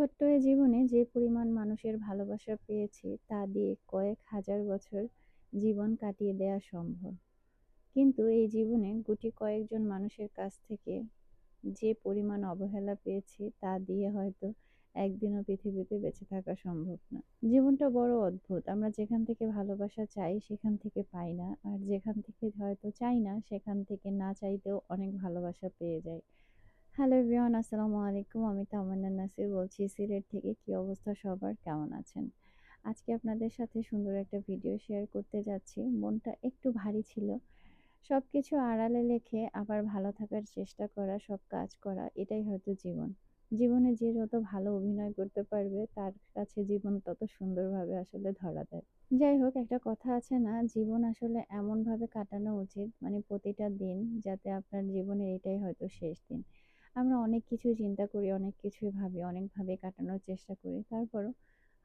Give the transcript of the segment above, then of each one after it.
ছোট্ট এই জীবনে যে পরিমাণ মানুষের ভালোবাসা পেয়েছি, তা দিয়ে কয়েক হাজার বছর জীবন কাটিয়ে দেয়া সম্ভব। কিন্তু এই জীবনে গুটি কয়েকজন মানুষের কাছ থেকে যে পরিমাণ অবহেলা পেয়েছি, তা দিয়ে হয়তো একদিনও পৃথিবীতে বেঁচে থাকা সম্ভব না। জীবনটা বড় অদ্ভুত। আমরা যেখান থেকে ভালোবাসা চাই, সেখান থেকে পাই না। আর যেখান থেকে হয়তো চাই না, সেখান থেকে না চাইতেও অনেক ভালোবাসা পেয়ে যাই। হ্যালো এভরিওয়ান, আসসালামু আলাইকুম। আমি তামান্না নাসির বলছি, সিলেট থেকে। কি অবস্থা সবার? কেমন আছেন? আজকে আপনাদের সাথে সুন্দর একটা ভিডিও শেয়ার করতে যাচ্ছি। মনটা একটু ভারী ছিল। সব কিছু আড়ালে লেখে আবার ভালো থাকার চেষ্টা করা, সব কাজ করা, এটাই হয়তো জীবন। জীবনে যে যত ভালো অভিনয় করতে পারবে, তার কাছে জীবন তত সুন্দরভাবে আসলে ধরা দেয়। যাই হোক, একটা কথা আছে না, জীবন আসলে এমনভাবে কাটানো উচিত মানে প্রতিটা দিন, যাতে আপনার জীবনের এটাই হয়তো শেষ দিন। আমরা অনেক কিছুই চিন্তা করি, অনেক কিছুই ভাবি অনেকভাবে কাটানোর চেষ্টা করি। তারপরও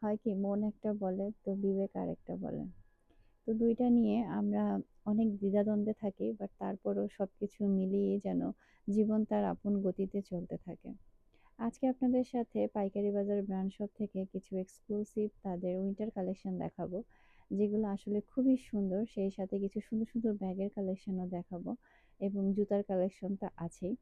হয় কি, মন একটা বলে, তো বিবেক আর একটা বলে। তো দুইটা নিয়ে আমরা অনেক দ্বিধাদ্বন্দ্বে থাকি বাট তারপরও সব কিছু মিলিয়ে যেন জীবন তার আপন গতিতে চলতে থাকে। আজকে আপনাদের সাথে পাইকারি বাজার ব্র্যান্ড শপ থেকে কিছু এক্সক্লুসিভ তাদের উইন্টার কালেকশন দেখাবো, যেগুলো আসলে খুবই সুন্দর। সেই সাথে কিছু সুন্দর সুন্দর ব্যাগের কালেকশনও দেখাবো, এবং জুতার কালেকশন তো আছেই।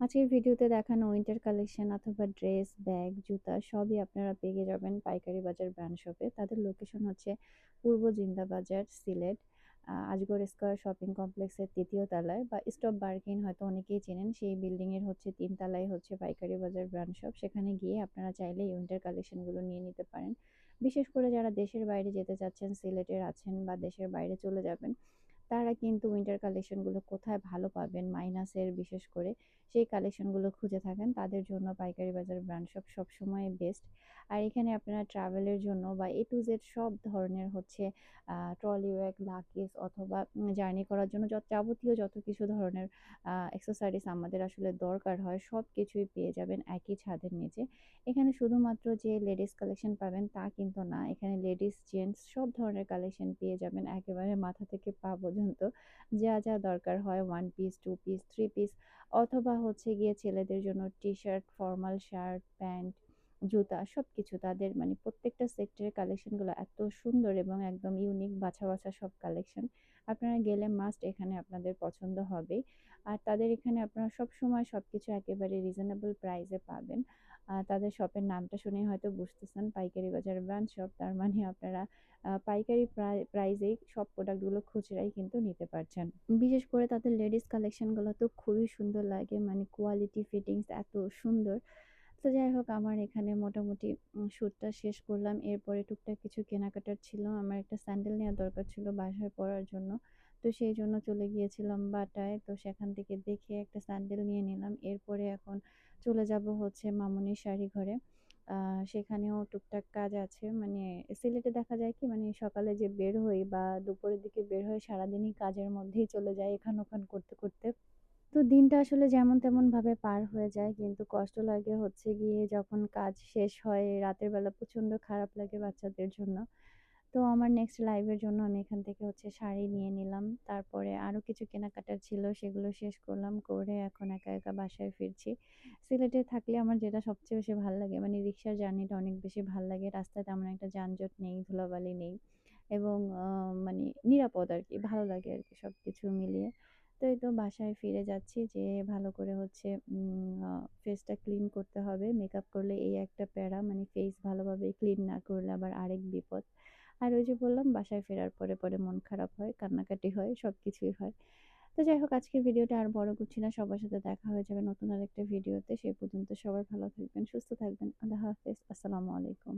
আজকের ভিডিওতে দেখানো উইন্টার কালেকশন অথবা ড্রেস ব্যাগ জুতা সবই আপনারা পেয়ে যাবেন পাইকারি বাজার ব্র্যান্ড শপে তাদের লোকেশন হচ্ছে পূর্ব জিন্দা বাজার সিলেট আজগর স্কোয়ার শপিং কমপ্লেক্সের তৃতীয় তলায় বা স্টপ বার্কিন হয়তো অনেকেই চেনেন, সেই বিল্ডিংয়ের হচ্ছে তিন তলায় হচ্ছে পাইকারি বাজার ব্র্যান্ড শপ সেখানে গিয়ে আপনারা চাইলে উইন্টার কালেকশনগুলো নিয়ে নিতে পারেন। বিশেষ করে যারা দেশের বাইরে যেতে চাচ্ছেন, সিলেটের আছেন বা দেশের বাইরে চলে যাবেন তারা কিন্তু উইন্টার কালেকশনগুলো কোথায় ভালো পাবেন মাইনাসের বিশেষ করে, সেই কালেকশনগুলো খুঁজে থাকেন। তাদের জন্য পাইকারি বাজার ব্র্যান্ড শপ সবসময় বেস্ট আর এখানে আপনারা ট্রাভেলের জন্য বা এ টু জেড সব ধরনের হচ্ছে ট্রলি ব্যাগ লাকিস অথবা জার্নি করার জন্য যত যাবতীয় যত কিছু ধরনের এক্সেসারিজ আমাদের আসলে দরকার হয়, সব কিছুই পেয়ে যাবেন একই ছাদের নিচে। এখানে শুধুমাত্র যে লেডিস কালেকশন পাবেন তা কিন্তু না, এখানে লেডিস জেন্টস সব ধরনের কালেকশন পেয়ে যাবেন একেবারে মাথা থেকে পা পর্যন্ত। যা যা দরকার হয় one piece two piece three piece অথবা হচ্ছে গিয়ে ছেলেদের জন্য T shirt formal shirt pant জুতা সব কিছু তাদের মানে প্রত্যেকটা সেক্টরের কালেকশনগুলো এত সুন্দর এবং একদম ইউনিক বাছা বাছা সব কালেকশন আপনারা গেলে মাস্ট এখানে আপনাদের পছন্দ হবে। আর তাদের এখানে আপনারা সব সময় সব কিছু একেবারে রিজনেবল প্রাইসে পাবেন তাদের শপের নামটা শুনে হয়তো বুঝতেছেন, পাইকারি বাজার ব্রাঞ্চ শপ তার মানে আপনারা পাইকারি প্রাইজেই সব প্রোডাক্টগুলো খুচরাই কিন্তু নিতে পারছেন। বিশেষ করে তাদের লেডিস কালেকশনগুলো তো খুবই সুন্দর লাগে মানে কোয়ালিটি ফিটিংস এত সুন্দর। তো যাই হোক, আমার এখানে মোটামুটি শ্যুটটা শেষ করলাম। এরপরে টুকটাক কিছু কেনাকাটার ছিল। আমার একটা স্যান্ডেল নেওয়ার দরকার ছিল বাসায় পরার জন্য। তো সেই জন্য চলে গিয়েছিলাম বাটায়। তো সেখান থেকে দেখে একটা স্যান্ডেল নিয়ে নিলাম। এরপরে এখন চলে যাব হচ্ছে মামুনির শাড়ি ঘরে। সেখানেও টুকটাক কাজ আছে। মানে সিলেটে দেখা যায় কি মানে সকালে যে বের হই বা দুপুরের দিকে বের হয়ে সারাদিনই কাজের মধ্যেই চলে যায় এখান ওখান করতে করতে। তো দিনটা আসলে যেমন তেমন ভাবে পার হয়ে যায়। কিন্তু কষ্ট লাগে হচ্ছে গিয়ে যখন কাজ শেষ হয়, রাতের বেলা প্রচণ্ড খারাপ লাগে বাচ্চাদের জন্য। তো আমার নেক্সট লাইভের জন্য আমি এখান থেকে হচ্ছে শাড়ি নিয়ে নিলাম। তারপরে আরও কিছু কেনাকাটার ছিল, সেগুলো শেষ করলাম, করে এখন একা একা বাসায় ফিরছি। সিলেটে থাকলে আমার যেটা সবচেয়ে বেশি ভালো লাগে মানে রিক্সার জার্নিটা অনেক বেশি ভালো লাগে। রাস্তায় তেমন একটা যানজট নেই, ধুলাবালি নেই এবং মানে নিরাপদ আর কি, ভালো লাগে আর কি সব কিছু মিলিয়ে। তো এই তো বাসায় ফিরে যাচ্ছি যে ভালো করে হচ্ছে ফেসটা ক্লিন করতে হবে। মেকআপ করলে এই একটা প্যারা মানে ফেস ভালোভাবে ক্লিন না করলে আবার আরেক বিপদ। আর ওই যে বললাম, বাসায় ফেরার পরে পরে মন খারাপ হয়, কান্নাকাটি হয় সব কিছুই হয়। তো যাই হোক, আজকের ভিডিওটা আর বড় করছি না, সবার সাথে দেখা হয়ে যাবে নতুন আরেকটা ভিডিওতে। সেই পর্যন্ত সবাই ভালো থাকবেন, সুস্থ থাকবেন। আল্লাহ হাফেজ, আসসালামু আলাইকুম।